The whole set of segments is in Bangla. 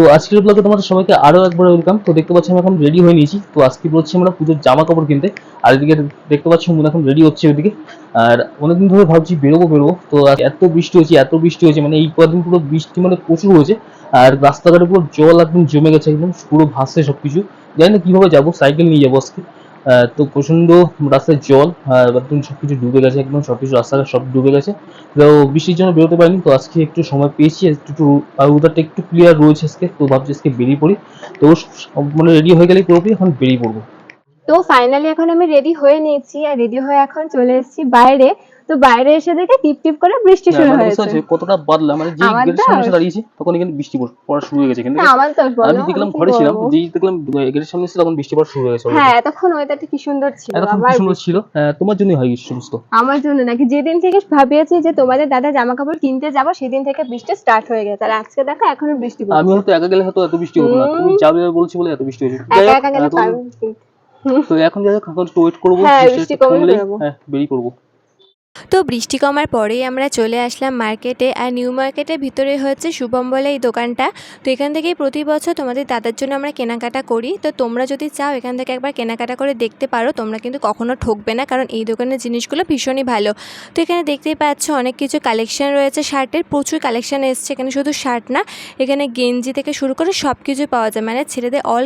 তো আজকের ব্লগে তোমাদের সবাইকে আরও একবার ওয়েলকাম তো দেখতে পাচ্ছি আমি এখন রেডি হয়ে নিয়েছি। তো আজকে বলছি আমরা পুজোর জামা কাপড় কিনতে। আর এদিকে দেখতে পাচ্ছি মনে এখন রেডি হচ্ছে ওইদিকে। আর অনেকদিন ধরে ভাবছি বেরোবো বেরোবো। তো এত বৃষ্টি হয়েছে, এত বৃষ্টি হয়েছে মানে এই কদিন পুরো বৃষ্টি মানে প্রচুর হয়েছে। আর রাস্তাঘাটে পুরো জল একদম জমে গেছে, একদম পুরো ভাসছে সবকিছু। জানি না কীভাবে যাব সাইকেল নিয়ে যাব আজকে। তো প্রচণ্ড রাস্তায় জল একদম একদম সবকিছু ডুবে গেছে একদম, সবকিছু রাস্তাঘাট সব ডুবে গেছে। তো বৃষ্টির জন্য বেরোতে পারিনি, তো আজকে একটু সময় পেয়েছি, একটু আর ওয়েদারটা একটু ক্লিয়ার রয়েছে আজকে, তো ভাবছি আজকে বেরিয়ে পড়ি। তো সব মানে রেডি হয়ে গেলেই পুরোপুরি এখন বেরিয়ে পড়ব। তো ফাইনালি এখন আমি রেডি হয়ে নিয়েছি, আর রেডি হয়ে এখন চলে এসেছি বাইরে। তো বাইরে এসে দেখে টিপ টিপ করে বৃষ্টি শুরু মানে হয়েছে। কতটা বাদলা মানে যে আমার গেটের সামনে এসে দাঁড়িয়েছি তখন এখানে বৃষ্টি পড়া শুরু হয়ে গেছে। কিন্তু আমার তো আমি দেখলাম ঘরে ছিলাম? যেই দেখলাম গেটের সামনে এসে তখন বৃষ্টি পড়া শুরু হয়ে গেছে। হ্যাঁ এতক্ষণ ওয়েদারটা কি সুন্দর ছিল কি সুন্দর ছিল? তোমার জন্যই হয় সমস্ত আমার জন্য নাকি যেদিন থেকে ভাবিয়েছি যে তোমাদের দাদা জামা কাপড় কিনতে যাব সেদিন থেকে বৃষ্টি স্টার্ট হয়ে গেছে। আর আজকে দেখো এখনও বৃষ্টি পড়ছে। আমি হয়তো একা গেলে হয়তো এত বৃষ্টি হতো না। তুমি যাবে বলছি বলে এত বৃষ্টি হয়েছে। একা একা গেলে তো এখন যাই হোক এখন একটু ওয়েট করব হ্যাঁ, বৃষ্টি কমলে হ্যাঁ বেরিয়ে পড়ব। তো বৃষ্টি কমার পরেই আমরা চলে আসলাম মার্কেটে আর নিউ মার্কেটের ভিতরে হচ্ছে শুভম বলে এই দোকানটা। তো এখান থেকেই প্রতি বছর তোমাদের দাদার জন্য আমরা কেনাকাটা করি। তো তোমরা যদি চাও এখান থেকে একবার কেনাকাটা করে দেখতে পারো, তোমরা কিন্তু কখনো ঠকবে না কারণ এই দোকানের জিনিসগুলো ভীষণই ভালো। তো এখানে দেখতেই পাচ্ছ অনেক কিছু কালেকশন রয়েছে, শার্টের প্রচুর কালেকশন এসছে। এখানে শুধু শার্ট না, এখানে গেঞ্জি থেকে শুরু করে সব কিছু পাওয়া যায়। মানে ছেলেদের অল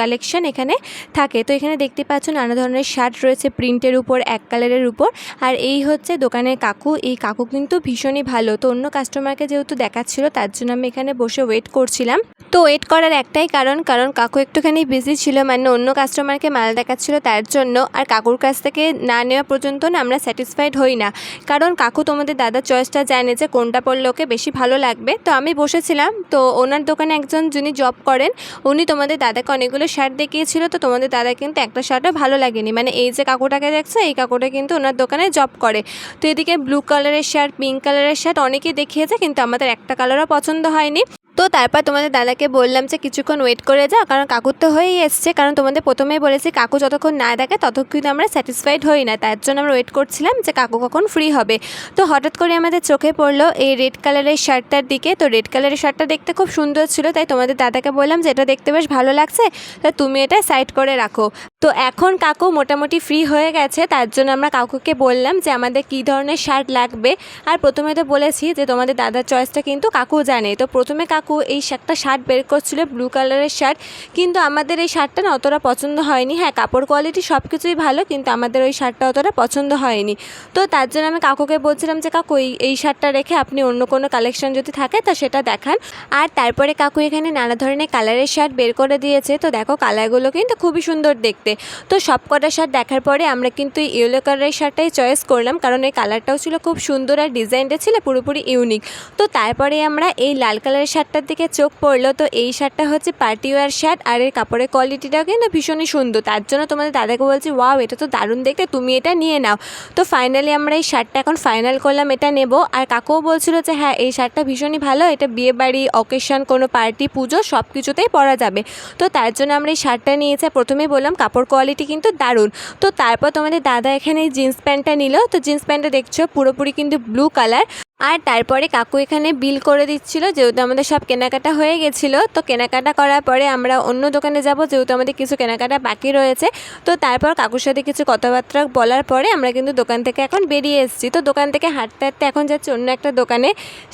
কালেকশন এখানে থাকে। তো এখানে দেখতে পাচ্ছ নানা ধরনের শার্ট রয়েছে প্রিন্টের উপর, এক কালারের উপর। আর এই হচ্ছে দোকানের কাকু, এই কাকু কিন্তু ভীষণই ভালো। তো অন্য কাস্টমারকে যেহেতু দেখাচ্ছিল, তার জন্য আমি এখানে বসে ওয়েট করছিলাম। তো ওয়েট করার একটাই কারণ কারণ কাকু একটুখানি বিজি ছিল মানে অন্য কাস্টমারকে মাল দেখাচ্ছিল তার জন্য, আর কাকুর কাছ থেকে না নেওয়া পর্যন্ত না আমরা স্যাটিসফাইড হই না। কারণ কাকু তোমাদের দাদার চয়েসটা জানে যে কোনটা পরলে ওকে বেশি ভালো লাগবে। তো আমি বসেছিলাম, তো ওনার দোকানে একজন যিনি জব করেন, উনি তোমাদের দাদাকে অনেকগুলো শার্ট দেখিয়েছিল, তো তোমাদের দাদা কিন্তু একটা শার্টও ভালো লাগেনি। মানে এই যে কাকুটাকে দেখছ, এই কাকুটা কিন্তু ওনার দোকানে জব করে। তো এদিকে ব্লু কালারের শার্ট পিঙ্ক কালারের শার্ট অনেকে দেখিয়েছে, কিন্তু আমাদের একটা কালারও পছন্দ হয়নি। তো তারপর তোমাদের দাদাকে বললাম যে কিছুক্ষণ ওয়েট করে যাও, কারণ কাকুর তো হয়েই এসছে। কারণ তোমাদের প্রথমেই বলেছি কাকু যতক্ষণ না দেখে ততক্ষণ আমরা স্যাটিসফাইড হই না। তার জন্য আমরা ওয়েট করছিলাম যে কাকু কখন ফ্রি হবে। তো হঠাৎ করে আমাদের চোখে পড়ল এই রেড কালারের শার্টটার দিকে। তো রেড কালারের শার্টটা দেখতে খুব সুন্দর ছিল, তাই তোমাদের দাদাকে বললাম যে এটা দেখতে বেশ ভালো লাগছে, তা তুমি এটা সাইড করে রাখো। তো এখন কাকু মোটামুটি ফ্রি হয়ে গেছে, তার জন্য আমরা কাকুকে বললাম যে আমাদের কী ধরনের শার্ট লাগবে। আর প্রথমে তো বলেছি যে তোমাদের দাদার চয়েসটা কিন্তু কাকু জানে। তো প্রথমে কাকু এই একটা শার্ট বের করছিল ব্লু কালারের শার্ট। কিন্তু আমাদের এই শার্টটা না অতটা পছন্দ হয়নি। হ্যাঁ কাপড় কোয়ালিটি সব কিছুই ভালো, কিন্তু আমাদের ওই শার্টটা অতটা পছন্দ হয়নি। তো তার জন্য আমি কাকুকে বলছিলাম যে, কাকু, এই শার্টটা রেখে আপনি অন্য কোনো কালেকশন যদি থাকে, তা সেটা দেখান। আর তারপরে কাকু এখানে নানা ধরনের কালারের শার্ট বের করে দিয়েছে। তো দেখো কালারগুলো কিন্তু খুবই সুন্দর দেখতে। তো সব কটা শার্ট দেখার পরে আমরা কিন্তু ইয়েলো কালারের শার্টটাই চয়েস করলাম, কারণ এই কালারটাও ছিল খুব সুন্দর আর ডিজাইনটা ছিল পুরোপুরি ইউনিক তো তারপরে আমরা এই লাল কালারের শার্টটার দিকে চোখ পড়ল, তো এই শার্টটা হচ্ছে পার্টি ওয়ার শার্ট আর এর কাপড়ের কোয়ালিটিটাও কিন্তু ভীষণই সুন্দর। তার জন্য তোমাদের দাদাকে বলছি, ওয়াও, এটা তো দারুণ দেখতে, তুমি এটা নিয়ে নাও। তো ফাইনালি আমরা এই শার্টটা এখন ফাইনাল করলাম, এটা নেব। আর কাকুও বলছিল যে হ্যাঁ এই শার্টটা ভীষণই ভালো, এটা বিয়ে বাড়ি অকেশন কোনো পার্টি পুজো সব কিছুতেই পরা যাবে। তো তার জন্য আমরা এই শার্টটা নিয়েছি, আর প্রথমেই বললাম কাপড় কোয়ালিটি কিন্তু দারুণ। তো তারপর তোমাদের দাদা এখানে জিন্স প্যান্টটা নিল, তো জিন্স প্যান্টটা দেখছ, পুরোপুরি কিন্তু ব্লু কালার আর তারপরে কাকু এখানে বিল করে দিচ্ছিল, যেহেতু আমাদের সব কেনাকাটা হয়ে গেছিল, তো কেনাকাটা করার পরে আমরা অন্য দোকানে যাব, যেহেতু আমাদের কিছু কেনাকাটা বাকি রয়েছে। তো তারপর কাকুর সাথে কিছু কথাবার্তা বলার পরে আমরা কিন্তু দোকান থেকে এখন বেরিয়ে এসেছি। তো দোকান থেকে হাঁটতে হাঁটতে এখন যাচ্ছি অন্য একটা দোকানে।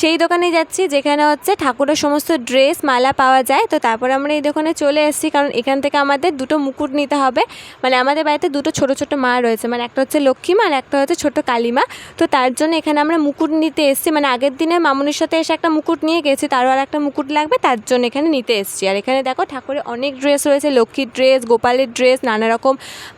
সেই দোকানে যাচ্ছি যেখানে হচ্ছে ঠাকুরের সমস্ত ড্রেস, মালা পাওয়া যায়। তো তারপর আমরা এই দোকানে চলে এসেছি, কারণ এখান থেকে আমাদের দুটো মুকুট নিতে হবে। মানে আমাদের বাড়িতে দুটো ছোট ছোট মা রয়েছে মানে একটা হচ্ছে লক্ষ্মী মা আর একটা হচ্ছে ছোট কালীমা তো তার জন্য এখানে আমরা মুকুট নিতে এসেছি মানে আগের দিনে মামুনির সাথে এসে একটা মুকুট নিয়ে গেছি, তারও আর একটা মুকুট লাগবে, তার জন্য এখানে নিতে এসেছি। আর এখানে দেখো ঠাকুরের অনেক ড্রেস রয়েছে, লক্ষ্মীর ড্রেস গোপালের ড্রেস নানা রকম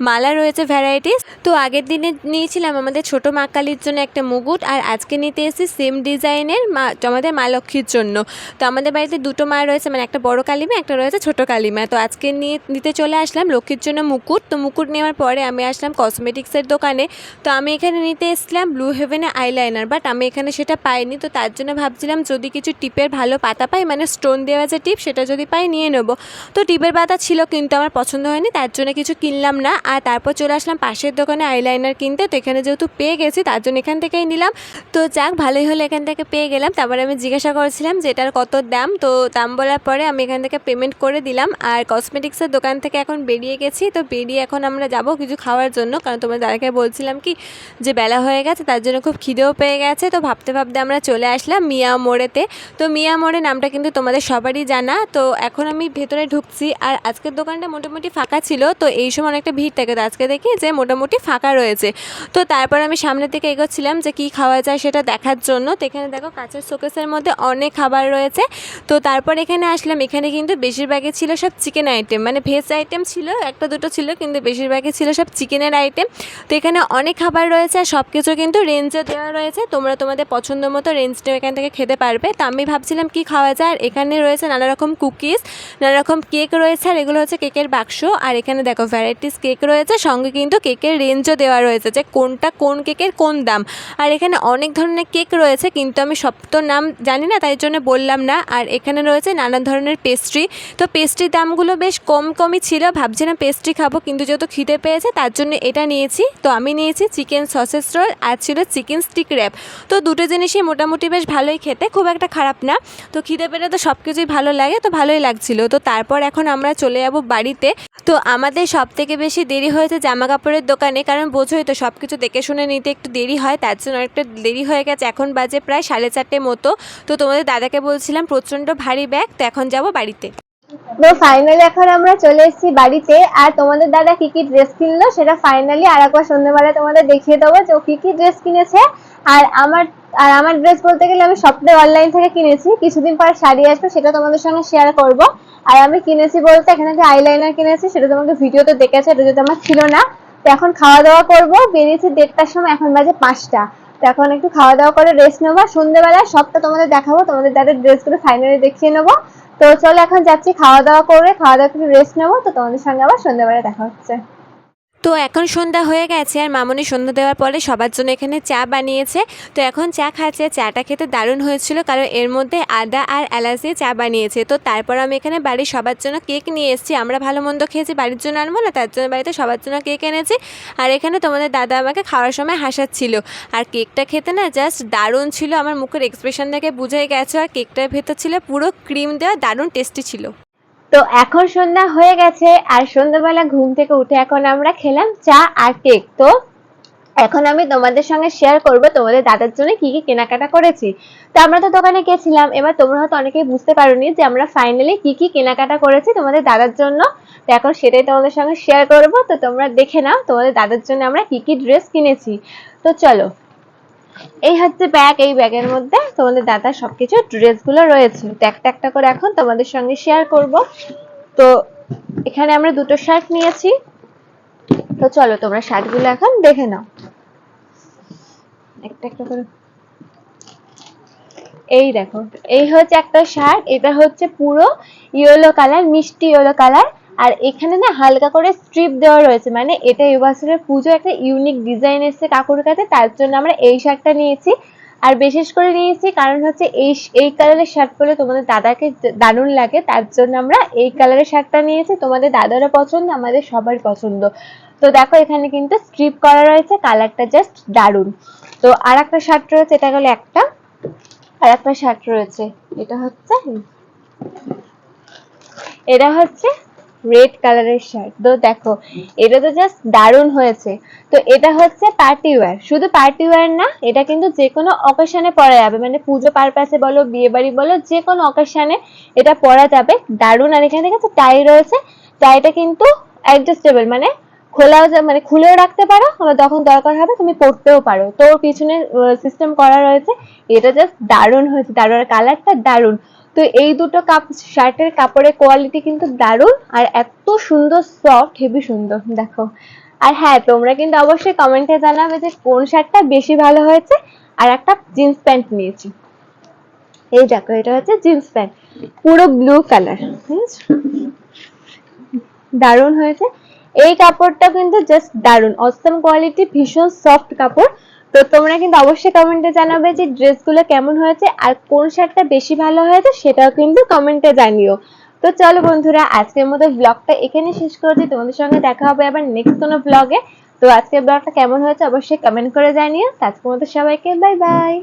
মালা রয়েছে ভ্যারাইটিস তো আগের দিনে নিয়েছিলাম আমাদের ছোট মা কালীর জন্য একটা মুকুট, আর আজকে নিতে এসেছি সেম ডিজাইনের মা, আমাদের মা লক্ষ্মীর জন্য। তো আমাদের বাড়িতে দুটো মা রয়েছে মানে একটা বড় কালিমা, একটা রয়েছে ছোট কালিমা। তো আজকে নিয়ে, নিতে চলে আসলাম লক্ষ্মীর জন্য মুকুট। তো মুকুট নেওয়ার পরে আমি আসলাম কসমেটিক্সের দোকানে। তো আমি এখানে নিতে এসেছিলাম ব্লু হেভেনে আইলাইনার বাট আমি এখানে সেটা পাইনি, তো তার জন্য ভাবছিলাম যদি কিছু টিপের ভালো পাতা পাই মানে স্টোন দেওয়া যে টিপ সেটা যদি পাই নিয়ে নেব। তো টিপের পাতা ছিল কিন্তু আমার পছন্দ হয়নি, তার জন্য কিছু কিনলাম না। আর তারপর চলে আসলাম পাশের দোকানে আইলাইনার কিনতে, তো এখানে যেহেতু পেয়ে গেছি, তার জন্য এখান থেকেই নিলাম। তো যাক, ভালোই হলো এখান থেকে পেয়ে গেলাম। তারপরে আমি জিজ্ঞাসা করেছিলাম যে এটার কত দাম? তো দাম বলার পরে আমি এখান থেকে পেমেন্ট করে দিলাম। আর কসমেটিক্সের দোকান থেকে এখন বেরিয়ে গেছি, তো বেরিয়ে এখন আমরা যাব কিছু খাওয়ার জন্য। কারণ তোমার দাদাকে বলছিলাম কি, যে বেলা হয়ে গেছে, তার জন্য খুব খিদেও পেয়ে গেছে, তো ভাবতে ভাবতে ভাবতে আমরা চলে আসলাম মিয়া মোড়েতে। তো মিয়া মোড়ে নামটা কিন্তু তোমাদের সবারই জানা। তো এখন আমি ভেতরে ঢুকছি আর আজকের দোকানটা মোটামুটি ফাঁকা ছিল। তো এই সময় অনেকটা ভিড় থাকে। তো আজকে দেখি যে মোটামুটি ফাঁকা রয়েছে। তো তারপর আমি সামনের দিকে এগোচ্ছিলাম যে কী খাওয়া যায় সেটা দেখার জন্য। তো এখানে দেখো কাঁচের শোকেসের মধ্যে অনেক খাবার রয়েছে। তো তারপর এখানে আসলাম। এখানে কিন্তু বেশিরভাগই ছিল সব চিকেন আইটেম। মানে ভেজ আইটেম ছিল, একটা দুটো ছিল, কিন্তু বেশিরভাগই ছিল সব চিকেনের আইটেম। তো এখানে অনেক খাবার রয়েছে আর সব কিছু কিন্তু রেঞ্জও দেওয়া রয়েছে। তোমরা তোমাদের পছন্দ মতো রেঞ্জটা এখান থেকে খেতে পারবে। তো আমি ভাবছিলাম কি খাওয়া যায়। আর এখানে রয়েছে নানা রকম কুকিজ নানা রকম কেক রয়েছে। আর এগুলো হচ্ছে কেকের বাক্স। আর এখানে দেখো ভ্যারাইটিস কেক রয়েছে। সঙ্গে কিন্তু কেকের রেঞ্জও দেওয়া রয়েছে যে কোনটা কোন কেকের কোন দাম। আর এখানে অনেক ধরনের কেক রয়েছে, কিন্তু আমি সব তো নাম জানি না, তাই জন্য বললাম না। আর এখানে রয়েছে নানা ধরনের পেস্ট্রি তো পেস্ট্রির দামগুলো বেশ কম কমই ছিল। ভাবছিলাম পেস্ট্রি খাব, কিন্তু যেহেতু খিদে পেয়েছে, তার জন্য এটা নিয়েছি। তো আমি নিয়েছি চিকেন সসেস রোল আর ছিল চিকেন স্টিক র্যাপ তো দুটো জিনিসই মোটামুটি বেশ ভালোই খেতে, খুব একটা খারাপ না। তো খিদে পেলে তো সব কিছুই ভালো লাগে, তো ভালোই লাগছিল। তো তারপর এখন আমরা চলে যাব বাড়িতে। তো আমাদের সব থেকে বেশি দেরি হয়েছে জামা কাপড়ের দোকানে, কারণ বোঝোই তো সব কিছু দেখে শুনে নিতে একটু দেরি হয়, তার জন্য অনেকটা দেরি হয়ে গেছে। এখন বাজে প্রায় সাড়ে চারটে মতো। তো তোমাদের দাদাকে বলছিলাম, প্রচণ্ড ভারী ব্যাগ, তো এখন যাব বাড়িতে। তো ফাইনালি এখন আমরা চলে এসেছি বাড়িতে, আর তোমাদের দাদা কি কি ড্রেস কিনলো সেটা ফাইনালি আর একবার সন্ধ্যেবেলা তোমাদের দেখিয়ে দেবো যে ও কি কি ড্রেস কিনেছে। আর আমার আর আমার ড্রেস বলতে গেলে আমি সবটাই অনলাইন থেকে কিনেছি। কিছুদিন পর শাড়ি আসবে, সেটা তোমাদের সঙ্গে শেয়ার করব। আর আমি কিনেছি বলতে এখানে যে আইলাইনার কিনেছি, সেটা তোমাকে ভিডিওতে দেখেছে, এটা যদি আমার ছিল না। তো এখন খাওয়া দাওয়া করব। বেরিয়েছি দেড়টার সময়, এখন বাজে পাঁচটা। তো এখন একটু খাওয়া দাওয়া করে রেস্ট নেব। সন্ধ্যেবেলায় সবটা তোমাদের দেখাবো, তোমাদের দাদার ড্রেসগুলো ফাইনালি দেখিয়ে নেব। তো চলো এখন যাচ্ছি খাওয়া দাওয়া করে খাওয়া দাওয়া করে রেস্ট নেব। তো তোমাদের সঙ্গে আবার সন্ধ্যাবেলা দেখা হচ্ছে। তো এখন সন্ধ্যা হয়ে গেছে আর মামনি সন্ধ্যা দেওয়ার পরে সবার জন্য এখানে চা বানিয়েছে। তো এখন চা খাচ্ছে, চাটা খেতে দারুণ হয়েছিল কারণ এর মধ্যে আদা আর এলাচ দিয়ে চা বানিয়েছে। তো তারপর আমি এখানে বাড়ির সবার জন্য কেক নিয়ে এসেছি। আমরা ভালো মন্দ খেয়েছি, বাড়ির জন্য আনব না, তার জন্য বাড়িতে সবার জন্য কেক এনেছি। আর এখানে তোমাদের দাদা আমাকে খাওয়ার সময় হাসাচ্ছিল। আর কেকটা খেতে না জাস্ট দারুণ ছিল, আমার মুখের এক্সপ্রেশন দেখে বুঝেই গেছে। আর কেকটার ভেতর ছিল পুরো ক্রিম দেওয়া, দারুণ টেস্টি ছিল। তো এখন সন্ধ্যা হয়ে গেছে, আর সন্ধ্যাবেলা ঘুম থেকে উঠে এখন আমরা খেলাম চা আর কেক। তো এখন আমি তোমাদের সঙ্গে শেয়ার করব তোমাদের দাদার জন্য কি কি কেনাকাটা করেছি। তো আমরা তো দোকানে গেছিলাম, এবার তোমরা হয়তো অনেকেই বুঝতে পারোনি যে আমরা ফাইনালি কি কি কেনাকাটা করেছি তোমাদের দাদার জন্য। তো এখন সেটাই তোমাদের সঙ্গে শেয়ার করব, তো তোমরা দেখে নাও তোমাদের দাদার জন্য আমরা কি কি ড্রেস কিনেছি। তো চলো। এই হচ্ছে ব্যাগ এই ব্যাগের মধ্যে তোমাদের দাদার সবকিছু ড্রেসগুলো রয়েছে। একটা একটা করে এখন তোমাদের সঙ্গে শেয়ার করব। তো এখানে আমরা দুটো শার্ট নিয়েছি। তো চলো তোমরা শার্টগুলো এখন দেখে নাও। একটা একটা করে। এই দেখো, এই হচ্ছে একটা শার্ট এটা হচ্ছে পুরো ইয়েলো কালার মিষ্টি ইয়েলো কালার আর এখানে না হালকা করে স্ট্রিপ দেওয়া রয়েছে মানে এটা এই বছরের পুজো একটা ইউনিক ডিজাইন এসেছে কাকুর কাছে, তার জন্য আমরা এই শার্টটা নিয়েছি। আর বিশেষ করে নিয়েছি কারণ হচ্ছে এই এই কালারের শার্ট পরে তোমাদের দাদাকে দারুণ লাগে, তার জন্য আমরা এই কালারের শার্টটা নিয়েছি। তোমাদের দাদারও পছন্দ, আমাদের সবার পছন্দ। তো দেখো এখানে কিন্তু স্ট্রিপ করা রয়েছে কালারটা জাস্ট দারুণ। তো আর একটা শার্ট রয়েছে, এটা গেলো একটা। আর একটা শার্ট রয়েছে, এটা হচ্ছে এটা হচ্ছে রেড কালারের শার্ট তো দেখো, এটা তো জাস্ট দারুণ হয়েছে। তো এটা হচ্ছে পার্টি ওয়্যার শুধু পার্টি ওয়্যার না, এটা কিন্তু যে কোনো অকেশনে পরা যাবে। মানে পুজো পারপাসে বলো বিয়ে বাড়ি বলো যে কোনো অকেশনে এটা পরা যাবে। দারুণ। আর এখানে দেখেছ টাই রয়েছে। টাইটা কিন্তু অ্যাডজাস্টেবল মানে খোলাও মানে খুলেও রাখতে পারো, আবার যখন দরকার হবে তুমি পরতেও পারো। তো পিছনে সিস্টেম করা রয়েছে। এটা জাস্ট দারুণ হয়েছে। দারুণ। কালারটা দারুণ। তো এই দুটো কাপ শার্টের কাপড়ের কোয়ালিটি কিন্তু দারুণ আর এত সুন্দর সফট হেভি সুন্দর, দেখো। আর হ্যাঁ তোমরা কিন্তু অবশ্যই কমেন্টে জানাবে যে কোন শার্টটা বেশি ভালো হয়েছে আর একটা জিন্স প্যান্ট নিয়েছি। এই দেখো, এটা হচ্ছে জিন্স প্যান্ট পুরো ব্লু কালার দারুণ হয়েছে। এই কাপড়টা কিন্তু জাস্ট দারুণ অসম কোয়ালিটি ভীষণ সফট কাপড়। তো তোমরা কিন্তু অবশ্যই কমেন্টে জানাবে যে ড্রেসগুলো কেমন হয়েছে আর কোন শার্টটা বেশি ভালো হয়েছে সেটাও কিন্তু কমেন্টে জানিও। তো চলো বন্ধুরা, আজকের মতো ব্লগটা এখানে শেষ করছি। তোমাদের সঙ্গে দেখা হবে আবার নেক্সট কোনো ব্লগে তো আজকের ব্লগটা কেমন হয়েছে অবশ্যই কমেন্ট করে জানিও। আজকের মতো সবাইকে বাই বাই